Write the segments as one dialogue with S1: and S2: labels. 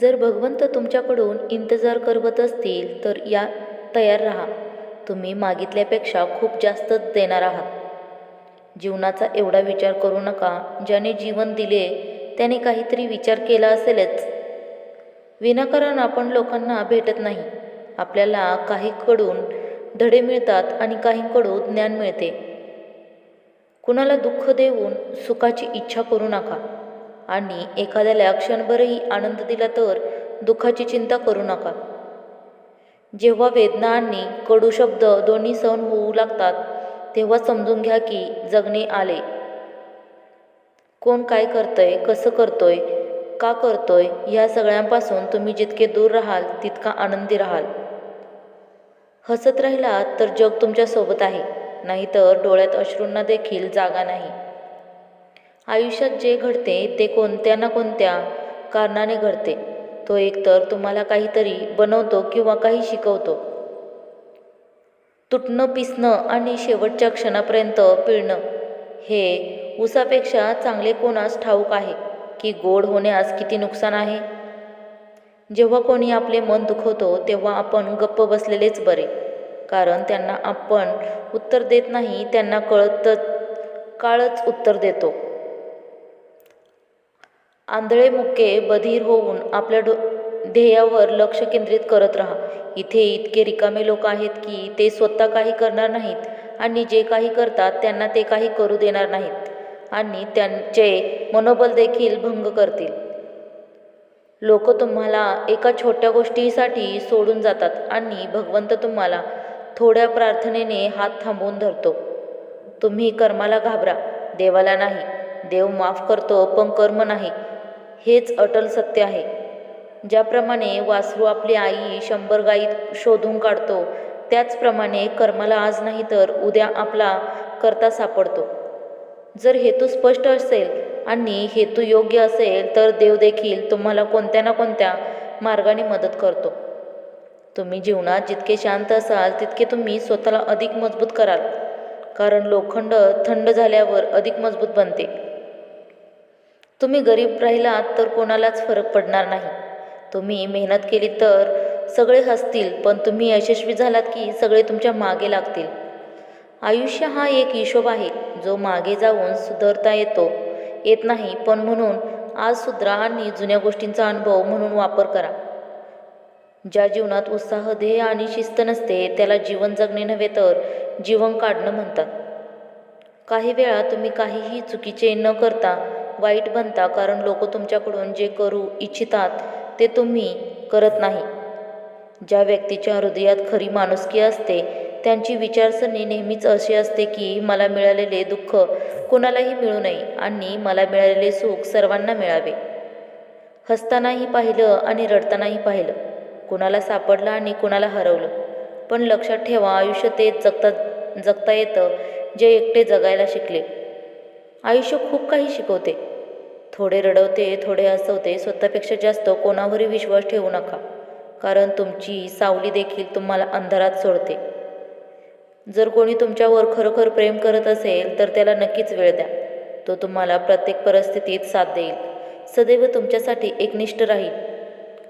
S1: जर भगवंत तुमच्याकडून इंतजार करवत असतील तर या तयार राहा. तुम्ही मागितल्यापेक्षा खूप जास्तच देणार आहात. जीवनाचा एवढा विचार करू नका ज्याने जीवन दिले त्याने काहीतरी विचार केला असेलच. विनाकारण आपण लोकांना भेटत नाही. आपल्याला काहीकडून धडे मिळतात आणि काहींकडून ज्ञान मिळते. कुणाला दुःख देऊन सुखाची इच्छा करू नका. आणि एखाद्याला क्षणभरही आनंद दिला तर दुःखाची चिंता करू नका. जेव्हा वेदना आणि कडू शब्द दोन्ही सहन होऊ लागतात तेव्हा समजून घ्या की जगणे आले. कोण काय करतंय कसं करतोय का करतोय ह्या सगळ्यांपासून तुम्ही जितके दूर राहाल तितका आनंदी राहाल. हसत राहिलात तर जग तुमच्यासोबत आहे नाहीतर डोळ्यात अश्रूंना देखील जागा नाही. आयुष्यात जे घडते ते कोणत्या ना कोणत्या कारणाने घडते. तो एकतर तुम्हाला काहीतरी बनवतो किंवा काही शिकवतो. तुटणं पिसणं आणि शेवटच्या क्षणापर्यंत पिळणं हे उसापेक्षा चांगले कोणास ठाऊक आहे की गोड होण्यास किती नुकसान आहे? जेव्हा कोणी आपले मन दुखवतो तेव्हा आपण गप्प बसलेलेच बरे. कारण त्यांना आपण उत्तर देत नाही त्यांना कळतच काळच उत्तर देतो. आंधळे मुक्के बधीर होऊन आपल्या डो ध्येयावर लक्ष केंद्रित करत राहा. इथे इतके रिकामे लोक आहेत की ते स्वतः काही करणार नाहीत आणि जे काही करतात त्यांना ते काही करू देणार नाहीत आणि त्यांचे मनोबल देखील भंग करतील. लोक तुम्हाला एका छोट्या गोष्टीसाठी सोडून जातात आणि भगवंत तुम्हाला थोड्या प्रार्थनेने हात थांबवून धरतो. तुम्ही कर्माला घाबरा. देवाला नाही. देव माफ करतो पण कर्म नाही. हेच अटल सत्य आहे. ज्याप्रमाणे वासरू आपली आई शंभर गाईत शोधून काढतो त्याचप्रमाणे कर्माला आज नाही तर उद्या आपला करता सापडतो. जर हेतू स्पष्ट असेल आणि हेतू योग्य असेल तर देव देखील तुम्हाला कोणत्या ना कोणत्या मार्गाने मदत करतो. तुम्ही जीवनात जितके शांत असाल तितके तुम्ही स्वतःला अधिक मजबूत कराल. कारण लोखंड थंड झाल्यावर अधिक मजबूत बनते. तुम्ही गरीब राहिलात तर कोणालाच फरक पडणार नाही. तुम्ही मेहनत केली तर सगळे हसतील पण तुम्ही यशस्वी झालात की सगळे तुमच्या मागे लागतील. आयुष्य हा एक हिशोब आहे जो मागे जाऊन सुधारता येतो. येत नाही पण म्हणून आज सुधरा आणि जुन्या गोष्टींचा अनुभव म्हणून वापर करा. ज्या जीवनात उत्साह ध्येय आणि शिस्त नसते त्याला जीवन जगणे नव्हे तर जीवन काढणं म्हणतात. काही वेळा तुम्ही काहीही चुकीचे न करता वाईट बनता कारण लोक तुमच्याकडून जे करू इच्छितात ते तुम्ही करत नाही. ज्या व्यक्तीच्या हृदयात खरी माणुसकी असते त्यांची विचारसरणी नेहमीच अशी असते की मला मिळालेले दुःख कोणालाही मिळू नये आणि मला मिळालेले सुख सर्वांना मिळावे. हसतानाही पाहिलं आणि रडतानाही पाहिलं. कुणाला सापडलं आणि कुणाला हरवलं. पण लक्षात ठेवा आयुष्य ते जगता जगता येतं जे एकटे जगायला शिकले. आयुष्य खूप काही शिकवते. थोडे रडवते थोडे हसवते स्वतःपेक्षा जास्त कोणावरही विश्वास ठेवू नका. कारण तुमची सावली देखील तुम्हाला अंधारात सोडते. जर कोणी तुमच्यावर खरोखर प्रेम करत असेल तर त्याला नक्कीच वेळ द्या. तो तुम्हाला प्रत्येक परिस्थितीत साथ देईल. सदैव तुमच्यासाठी एकनिष्ठ राहील.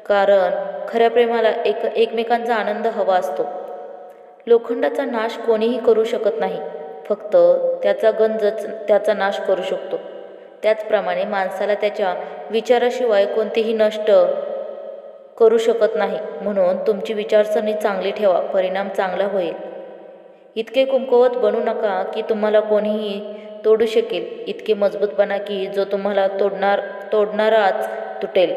S1: कारण खऱ्या प्रेमाला एक एकमेकांचा आनंद हवा असतो. लोखंडाचा नाश कोणीही करू शकत नाही. फक्त त्याचा गंजच त्याचा नाश करू शकतो. त्याचप्रमाणे माणसाला त्याच्या विचाराशिवाय कोणतेही नष्ट करू शकत नाही. म्हणून तुमची विचारसरणी चांगली ठेवा. परिणाम चांगला होईल. इतके कुमकुवत बनू नका की तुम्हाला कोणीही तोडू शकेल. इतके मजबूत बना की जो तुम्हाला तोडणार तोडणाराच तुटेल.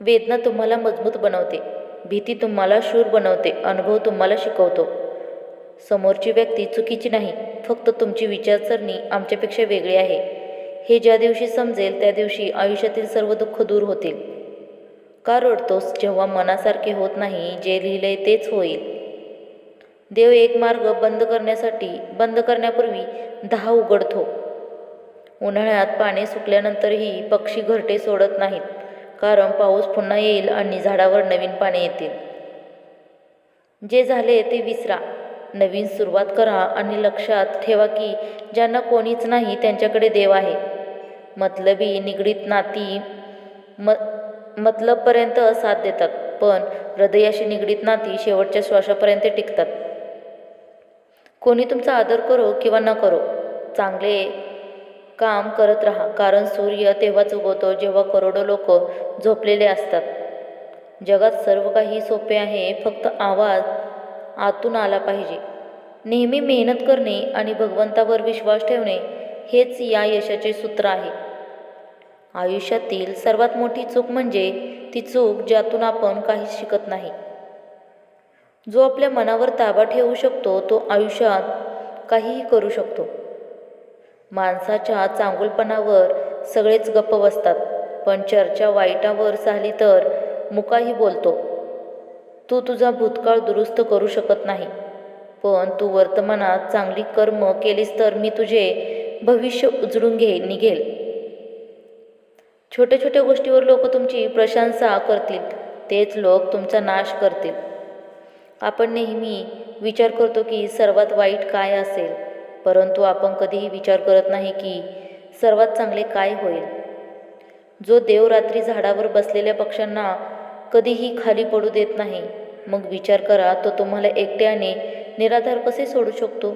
S1: वेदना तुम्हाला मजबूत बनवते. भीती तुम्हाला शूर बनवते. अनुभव तुम्हाला शिकवतो. समोरची व्यक्ती चुकीची नाही फक्त तुमची विचारसरणी आमच्यापेक्षा वेगळी आहे. हे ज्या दिवशी समजेल त्या दिवशी आयुष्यातील सर्व दुःख दूर होतील. का रडतोस जेव्हा मनासारखे होत नाही जे लिहिलंय तेच होईल. देव एक मार्ग बंद करण्यासाठी बंद करण्यापूर्वी दहा उघडतो. उन्हाळ्यात पाणी सुकल्यानंतरही पक्षी घरटे सोडत नाहीत कारण पाऊस पुन्हा येईल आणि झाडावर नवीन पाने येतील. जे झाले ते विसरा. नवीन सुरुवात करा आणि लक्षात ठेवा की ज्यांना कोणीच नाही त्यांच्याकडे देव आहे. मतलबी निगडीत नाती म मतलबपर्यंत साथ देतात पण हृदयाशी निगडीत नाती शेवटच्या श्वासापर्यंत टिकतात. कोणी तुमचा आदर करो किंवा न करो चांगले काम करत राहा कारण सूर्य तेव्हाच उगवतो जेव्हा करोडो लोक झोपलेले असतात. जगात सर्व काही सोपे आहे फक्त आवाज आतून आला पाहिजे. नेहमी मेहनत करणे आणि भगवंतावर विश्वास ठेवणे हेच या यशाचे सूत्र आहे. आयुष्यातील सर्वात मोठी चूक म्हणजे ती चूक ज्यातून आपण काही शिकत नाही. जो आपल्या मनावर ताबा ठेवू शकतो तो आयुष्यात काहीही करू शकतो. माणसाच्या चांगुलपणावर सगळेच गप्प बसतात पण चर्चा वाईटावर झाली तर मुकाही बोलतो. तू तुझा भूतकाळ दुरुस्त करू शकत नाही. पण तू वर्तमानात चांगली कर्म केलीस तर मी तुझे भविष्य उजळून घे निघेल. छोट्या छोट्या गोष्टीवर लोक तुमची प्रशंसा करतील. तेच लोक तुमचा नाश करतील. आपण नेहमी विचार करतो की सर्वात वाईट काय असेल. परंतु आपण कधीही विचार करत नाही की सर्वात चांगले काय होईल. जो देव रात्री झाडावर बसलेल्या पक्ष्यांना कधीही खाली पडू देत नाही. मग विचार करा तो तुम्हाला एकट्याने निराधार कसे सोडू शकतो?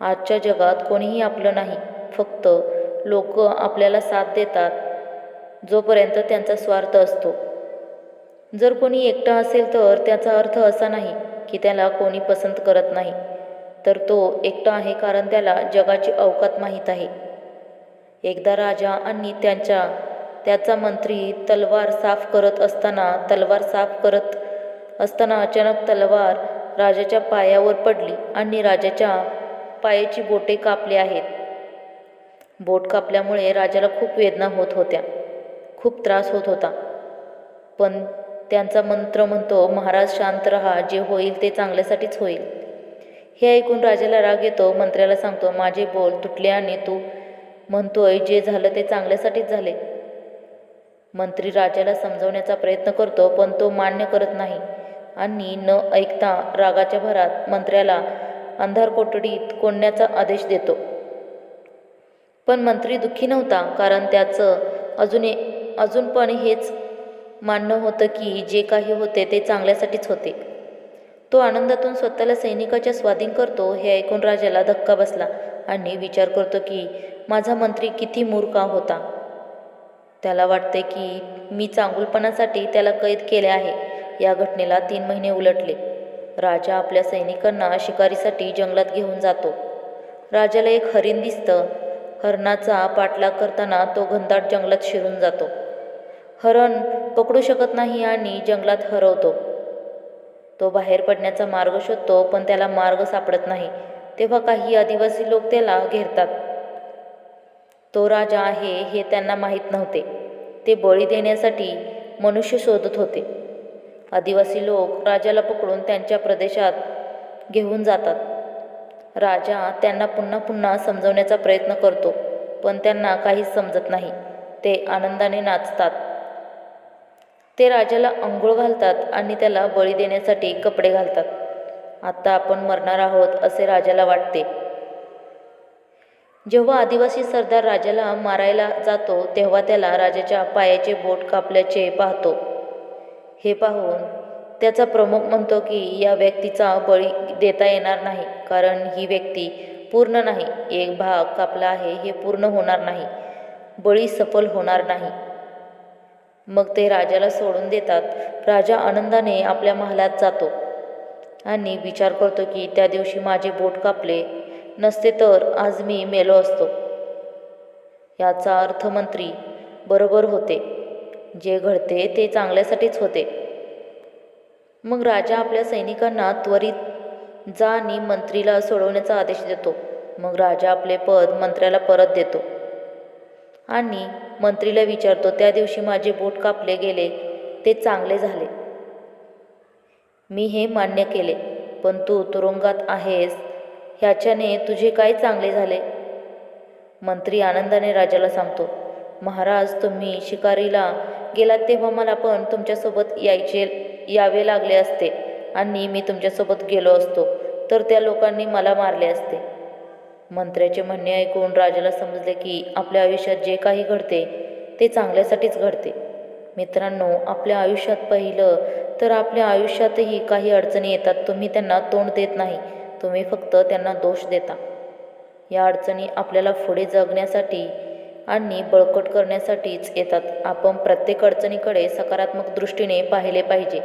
S1: आजच्या जगात कोणीही आपलं नाही फक्त लोक आपल्याला साथ देतात जोपर्यंत त्यांचा स्वार्थ असतो. जर कोणी एकटा असेल तर त्याचा अर्थ असा नाही की त्याला कोणी पसंत करत नाही तर तो एकटा आहे कारण त्याला जगाची अवकात माहीत आहे. एकदा राजा आणि त्यांच्या त्याचा मंत्री तलवार साफ करत असताना तलवार साफ करत असताना अचानक तलवार राजाच्या पायावर पडली आणि राजाच्या पायाची बोटे कापली आहेत. बोट कापल्यामुळे राजाला खूप वेदना होत होत्या. खूप त्रास होत होता. पण त्यांचा मंत्र म्हणतो महाराज शांत रहा जे होईल ते चांगल्यासाठीच होईल. हे ऐकून राजाला राग येतो. मंत्र्याला सांगतो माझे बोल तुटले आणि तू म्हणतोय जे झालं ते चांगल्यासाठीच झाले. मंत्री राजाला समजवण्याचा प्रयत्न करतो पण तो मान्य करत नाही. आणि न ऐकता रागाच्या भरात मंत्र्याला अंधार कोठडीत कोंडण्याचा आदेश देतो. पण मंत्री दुःखी नव्हता कारण त्याचं अजून अजून पण हेच मानणं होतं की जे काही होते ते चांगल्यासाठीच होते. तो आनंदातून स्वतःला सैनिकाच्या स्वाधीन करतो हे ऐकून राजाला धक्का बसला आणि विचार करतो की माझा मंत्री किती मूर्खा होता. त्याला वाटते की मी चांगुलपणासाठी त्याला कैद केले आहे. या घटनेला तीन महिने उलटले. राजा आपल्या सैनिकांना शिकारीसाठी जंगलात घेऊन जातो. राजाला एक हरिण दिसतं. हरणाचा पाठलाग करताना तो घनदाट जंगलात शिरून जातो. हरण पकडू शकत नाही आणि जंगलात हरवतो. तो बाहेर पडण्याचा मार्ग शोधतो पण त्याला मार्ग सापडत नाही. तेव्हा काही आदिवासी लोक त्याला घेरतात. तो राजा आहे हे त्यांना माहीत नव्हते. ते बळी देण्यासाठी मनुष्य शोधत होते. आदिवासी लोक राजाला पकडून त्यांच्या प्रदेशात घेऊन जातात. राजा त्यांना पुन्हा पुन्हा समजवण्याचा प्रयत्न करतो पण त्यांना काहीच समजत नाही. ते आनंदाने नाचतात. ते राजाला अंघोळ घालतात आणि त्याला बळी देण्यासाठी कपडे घालतात. आता आपण मरणार आहोत असे राजाला वाटते. जेव्हा आदिवासी सरदार राजाला मारायला जातो तेव्हा त्याला राजाच्या पायाचे बोट कापल्याचे पाहतो. हे पाहून त्याचा प्रमुख म्हणतो की या व्यक्तीचा बळी देता येणार नाही कारण ही व्यक्ती पूर्ण नाही. एक भाग कापला आहे हे पूर्ण होणार नाही. बळी सफल होणार नाही. मग ते राजाला सोडून देतात. राजा आनंदाने आपल्या महालात जातो आणि विचार करतो की त्या दिवशी माझे बोट कापले नसते तर आज मी मेलो असतो. याचा अर्थमंत्री बरोबर होते. जे घडते ते चांगल्यासाठीच होते. मग राजा आपल्या सैनिकांना त्वरित जा आणि मंत्रीला सोडवण्याचा आदेश देतो. मग राजा आपले पद मंत्र्याला परत देतो. आणि मंत्रीला विचारतो त्या दिवशी माझे बोट कापले गेले ते चांगले झाले. मी हे मान्य केले पण तू तुरुंगात आहेस ह्याच्याने तुझे काय चांगले झाले? मंत्री आनंदाने राजाला सांगतो महाराज तुम्ही शिकारीला गेलात तेव्हा मला पण तुमच्यासोबत यायचे यावे लागले असते आणि मी तुमच्यासोबत गेलो असतो तर त्या लोकांनी मला मारले असते. मंत्र्याचे म्हणणे ऐकून राजाला समजले की आपल्या आयुष्यात जे काही घडते ते चांगल्यासाठीच घडते. मित्रांनो आपल्या आयुष्यात पाहिलं तर आपल्या आयुष्यातही काही अडचणी येतात तुम्ही त्यांना तोंड देत नाही. तुम्ही फक्त त्यांना दोष देता. या अडचणी आपल्याला पुढे जगण्यासाठी आणि बळकट करण्यासाठीच येतात. आपण प्रत्येक अडचणीकडे सकारात्मक दृष्टीने पाहिले पाहिजे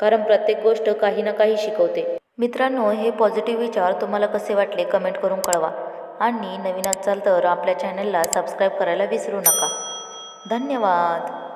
S1: कारण प्रत्येक गोष्ट काही ना काही शिकवते. मित्रांनो हे पॉझिटिव्ह विचार तुम्हाला कसे वाटले कमेंट करून कळवा. आणि नवीन असाल तर आपल्या चॅनलला सबस्क्राईब करायला विसरू नका. धन्यवाद!